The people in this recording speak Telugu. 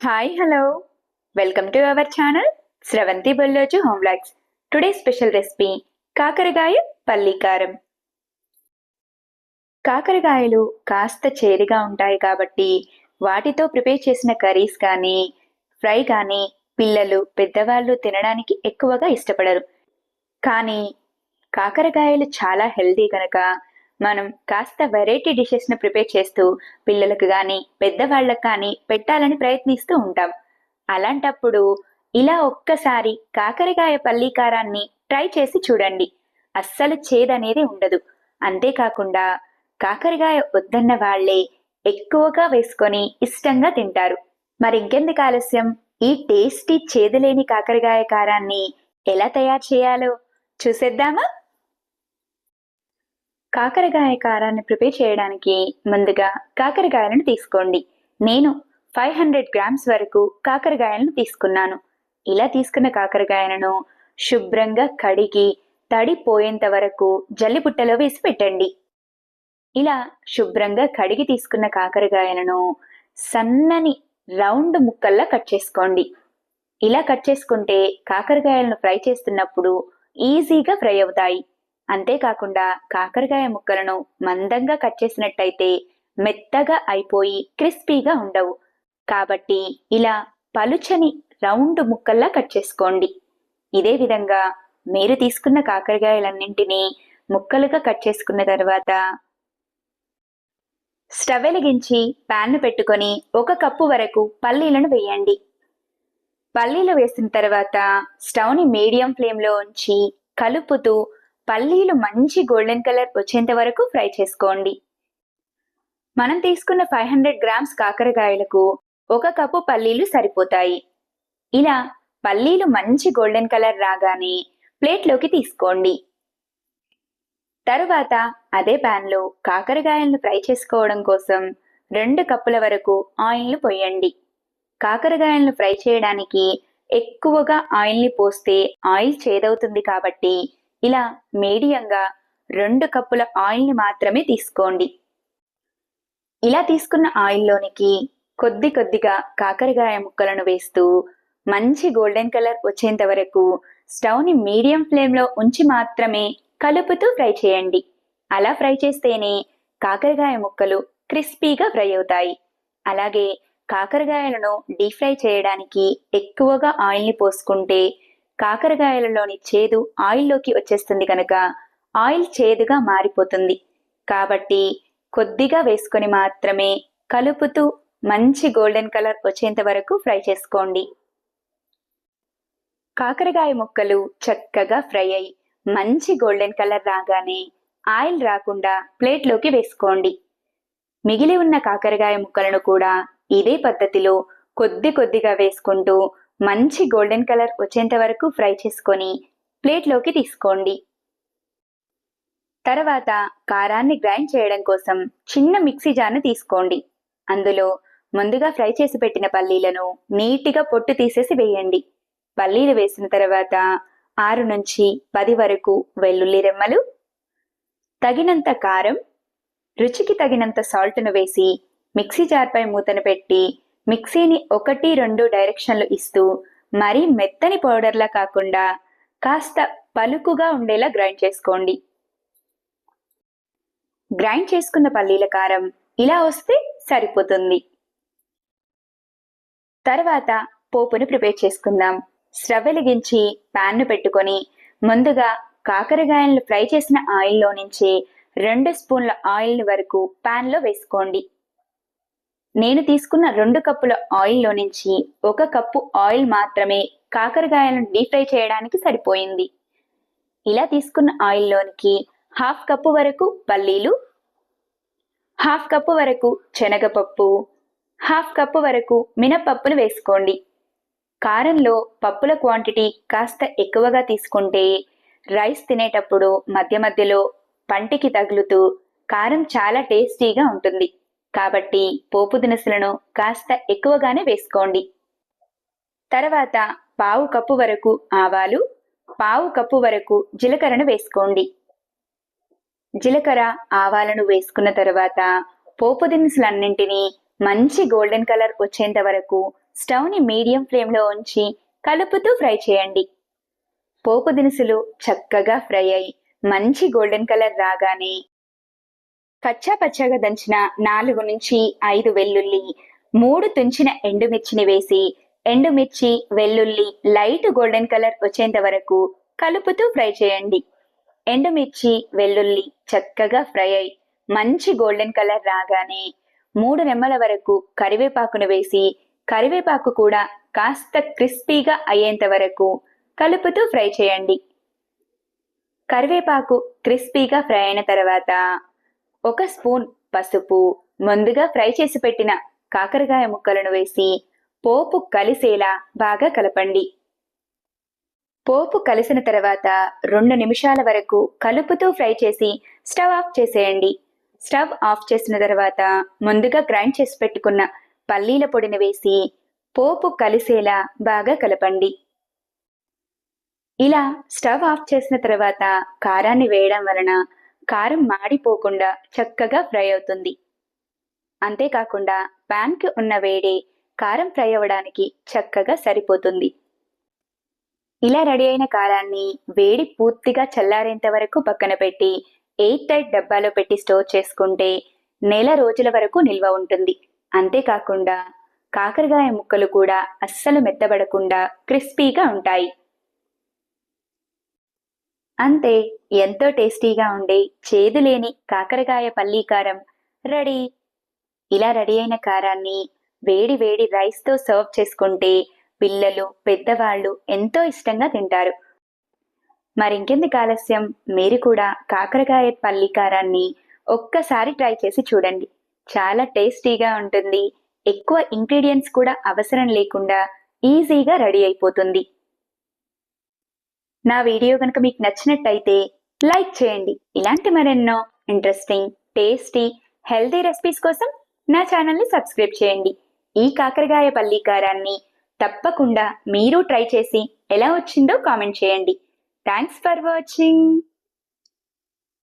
Hi hello welcome to our channel Sravanthi Bolloju home vlogs today special recipe కాకరకాయ పల్లీకారం. కాకరకాయలు కాస్త చేదుగా ఉంటాయి కాబట్టి వాటితో ప్రిపేర్ చేసిన కర్రీస్ కానీ ఫ్రై కానీ పిల్లలు పెద్దవాళ్ళు తినడానికి ఎక్కువగా ఇష్టపడరు. కానీ కాకరకాయలు చాలా హెల్తీ కనుక మనం కాస్త వెరైటీ డిషెస్ను ప్రిపేర్ చేస్తూ పిల్లలకు కానీ పెద్దవాళ్ళకు కానీ పెట్టాలని ప్రయత్నిస్తూ ఉంటాం. అలాంటప్పుడు ఇలా ఒక్కసారి కాకరకాయ పల్లీకారాన్ని ట్రై చేసి చూడండి. అస్సలు చేదనేది ఉండదు. అంతేకాకుండా కాకరకాయ వద్దన్న వాళ్ళే ఎక్కువగా వేసుకొని ఇష్టంగా తింటారు. మరి ఇంకెందుకు ఆలస్యం? ఈ టేస్టీ చేదులేని కాకరకాయ కారాన్ని ఎలా తయారు చేయాలో చూసేద్దామా? కాకరకాయ కారాన్ని ప్రిపేర్ చేయడానికి ముందుగా కాకరకాయలను తీసుకోండి. నేను ఫైవ్ హండ్రెడ్ గ్రామ్స్ వరకు కాకరకాయలను తీసుకున్నాను. ఇలా తీసుకున్న కాకరకాయలను శుభ్రంగా కడిగి తడి పోయేంత వరకు జల్లిపుట్టలో వేసి పెట్టండి. ఇలా శుభ్రంగా కడిగి తీసుకున్న కాకరకాయలను సన్నని రౌండ్ ముక్కల్లా కట్ చేసుకోండి. ఇలా కట్ చేసుకుంటే కాకరకాయలను ఫ్రై చేస్తున్నప్పుడు ఈజీగా ఫ్రై అవుతాయి. అంతేకాకుండా కాకరకాయ ముక్కలను మందంగా కట్ చేసినట్టయితే మెత్తగా అయిపోయి క్రిస్పీగా ఉండవు. కాబట్టి ఇలా పలుచని రౌండ్ ముక్కల్లా కట్ చేసుకోండి. ఇదే విధంగా మీరు తీసుకున్న కాకరకాయలన్నింటినీ ముక్కలుగా కట్ చేసుకున్న తర్వాత స్టవ్ వెలిగించి ప్యాన్ను పెట్టుకొని ఒక కప్పు వరకు పల్లీలను వేయండి. పల్లీలు వేసిన తర్వాత స్టవ్ని మీడియం ఫ్లేమ్లో ఉంచి కలుపుతూ పల్లీలు మంచి గోల్డెన్ కలర్ వచ్చేంత వరకు ఫ్రై చేసుకోండి. మనం తీసుకున్న ఫైవ్ హండ్రెడ్ గ్రామ్స్ కాకరకాయలకు ఒక కప్పు పల్లీలు సరిపోతాయి. ఇలా పల్లీలు మంచి గోల్డెన్ కలర్ రాగానే ప్లేట్లోకి తీసుకోండి. తరువాత అదే ప్యాన్లో కాకరకాయలను ఫ్రై చేసుకోవడం కోసం రెండు కప్పుల వరకు ఆయిల్ను పోయండి. కాకరకాయలను ఫ్రై చేయడానికి ఎక్కువగా ఆయిల్ని పోస్తే ఆయిల్ చేదవుతుంది కాబట్టి ఇలా మీడియంగా రెండు కప్పుల ఆయిల్ని మాత్రమే తీసుకోండి. ఇలా తీసుకున్న ఆయిల్లోనికి కొద్ది కొద్దిగా కాకరకాయ ముక్కలను వేస్తూ మంచి గోల్డెన్ కలర్ వచ్చేంత వరకు స్టవ్ని మీడియం ఫ్లేమ్లో ఉంచి మాత్రమే కలుపుతూ ఫ్రై చేయండి. అలా ఫ్రై చేస్తేనే కాకరకాయ ముక్కలు క్రిస్పీగా ఫ్రై అవుతాయి. అలాగే కాకరకాయలను డీప్ ఫ్రై చేయడానికి ఎక్కువగా ఆయిల్ని పోసుకుంటే కాకరకాయలలోని చేదు ఆయిల్లోకి వచ్చేస్తుంది కనుక ఆయిల్ చేదుగా మారిపోతుంది. కాబట్టి కొద్దిగా వేసుకొని మాత్రమే కలుపుతూ మంచి గోల్డెన్ కలర్ వచ్చేంత వరకు ఫ్రై చేసుకోండి. కాకరకాయ ముక్కలు చక్కగా ఫ్రై అయి మంచి గోల్డెన్ కలర్ రాగానే ఆయిల్ రాకుండా ప్లేట్లోకి వేసుకోండి. మిగిలి ఉన్న కాకరకాయ ముక్కలను కూడా ఇదే పద్ధతిలో కొద్ది కొద్దిగా వేసుకుంటూ మంచి గోల్డెన్ కలర్ వచ్చేంత వరకు ఫ్రై చేసుకొని ప్లేట్లోకి తీసుకోండి. తర్వాత కారాన్ని గ్రైండ్ చేయడం కోసం చిన్న మిక్సీ జార్ను తీసుకోండి. అందులో ముందుగా ఫ్రై చేసి పెట్టిన పల్లీలను నీట్గా పొట్టు తీసేసి వేయండి. పల్లీలు వేసిన తర్వాత ఆరు నుంచి పది వరకు వెల్లుల్లి రెమ్మలు తగినంత కారం రుచికి తగినంత సాల్ట్ను వేసి మిక్సీ జార్పై మూతను పెట్టి మిక్సీని ఒకటి రెండు డైరెక్షన్లు ఇస్తూ మరీ మెత్తని పౌడర్లా కాకుండా కాస్త పలుకుగా ఉండేలా గ్రైండ్ చేసుకోండి. గ్రైండ్ చేసుకున్న పల్లీల కారం ఇలా వస్తే సరిపోతుంది. తర్వాత పోపును ప్రిపేర్ చేసుకుందాం. స్టవ్ వెలిగించి ప్యాన్ను పెట్టుకొని ముందుగా కాకరకాయలను ఫ్రై చేసిన ఆయిల్లో నుంచి రెండు స్పూన్ల ఆయిల్ వరకు ప్యాన్లో వేసుకోండి. నేను తీసుకున్న రెండు కప్పుల ఆయిల్లో నుంచి ఒక కప్పు ఆయిల్ మాత్రమే కాకరకాయలను డీప్ ఫ్రై చేయడానికి సరిపోయింది. ఇలా తీసుకున్న ఆయిల్లోనికి హాఫ్ కప్పు వరకు పల్లీలు హాఫ్ కప్పు వరకు శనగపప్పు హాఫ్ కప్పు వరకు మినపప్పును వేసుకోండి. కారంలో పప్పుల క్వాంటిటీ కాస్త ఎక్కువగా తీసుకుంటే రైస్ తినేటప్పుడు మధ్య మధ్యలో పంటికి తగులుతూ కారం చాలా టేస్టీగా ఉంటుంది. కాబట్టి పోపు దినుసులను కాస్త ఎక్కువగానే వేసుకోండి. తర్వాత పావు కప్పు వరకు ఆవాలు పావు కప్పు వరకు జీలకర్రను వేసుకోండి. జీలకర్ర ఆవాలను వేసుకున్న తర్వాత పోపు దినుసులన్నింటినీ మంచి గోల్డెన్ కలర్ వచ్చేంత వరకు స్టవ్ని మీడియం ఫ్లేమ్లో ఉంచి కలుపుతూ ఫ్రై చేయండి. పోపు దినుసులు చక్కగా ఫ్రై అయి మంచి గోల్డెన్ కలర్ రాగానే కచ్చా పచ్చాగా దంచిన నాలుగు నుంచి ఐదు వెల్లుల్లి మూడు తుంచిన ఎండుమిర్చిని వేసి ఎండుమిర్చి వెల్లుల్లి లైట్ గోల్డెన్ కలర్ వచ్చేంత వరకు కలుపుతూ ఫ్రై చేయండి. ఎండుమిర్చి వెల్లుల్లి చక్కగా ఫ్రై అయి మంచి గోల్డెన్ కలర్ రాగానే మూడు రెమ్మల వరకు కరివేపాకును వేసి కరివేపాకు కూడా కాస్త క్రిస్పీగా అయ్యేంత వరకు కలుపుతూ ఫ్రై చేయండి. కరివేపాకు క్రిస్పీగా ఫ్రై అయిన తర్వాత ఒక స్పూన్ పసుపు ముందుగా ఫ్రై చేసి పెట్టిన కాకరకాయ ముక్కలను వేసి పోపు కలిసేలా బాగా కలపండి. పోపు కలిసిన తర్వాత రెండు నిమిషాల వరకు కలుపుతూ ఫ్రై చేసి స్టవ్ ఆఫ్ చేసేయండి. స్టవ్ ఆఫ్ చేసిన తర్వాత ముందుగా గ్రైండ్ చేసి పెట్టుకున్న పల్లీల పొడిని వేసి పోపు కలిసేలా బాగా కలపండి. ఇలా స్టవ్ ఆఫ్ చేసిన తర్వాత కారాన్ని వేయడం వలన కారం మాడిపోకుండా చక్కగా ఫ్రై అవుతుంది. అంతేకాకుండా ప్యాన్కి ఉన్న వేడే కారం ఫ్రై అవ్వడానికి చక్కగా సరిపోతుంది. ఇలా రెడీ అయిన కారాన్ని వేడి పూర్తిగా చల్లారేంత వరకు పక్కన పెట్టి ఎయిట్ టైట్ డబ్బాలో పెట్టి స్టోర్ చేసుకుంటే నెల రోజుల వరకు నిల్వ ఉంటుంది. అంతేకాకుండా కాకరకాయ ముక్కలు కూడా అస్సలు మెత్తబడకుండా క్రిస్పీగా ఉంటాయి. అంతే ఎంతో టేస్టీగా ఉండే చేదు లేని కాకరకాయ పల్లీ కారం. రెడీ. ఇలా రెడీ అయిన కారాన్ని వేడి వేడి రైస్తో సర్వ్ చేసుకుంటే పిల్లలు పెద్దవాళ్ళు ఎంతో ఇష్టంగా తింటారు. మరింకెందుకు ఆలస్యం? మీరు కూడా కాకరకాయ పల్లి కారాన్ని ఒక్కసారి ట్రై చేసి చూడండి. చాలా టేస్టీగా ఉంటుంది. ఎక్కువ ఇంగ్రీడియంట్స్ కూడా అవసరం లేకుండా ఈజీగా రెడీ అయిపోతుంది. నా వీడియో కనుక మీకు నచ్చినట్టయితే లైక్ చేయండి. ఇలాంటి మరెన్నో ఇంట్రెస్టింగ్ టేస్టీ హెల్తీ రెసిపీస్ కోసం నా ఛానల్ని సబ్స్క్రైబ్ చేయండి. ఈ కాకరకాయ పల్లీకారాన్ని తప్పకుండా మీరు ట్రై చేసి ఎలా వచ్చిందో కామెంట్ చేయండి. Thanks for watching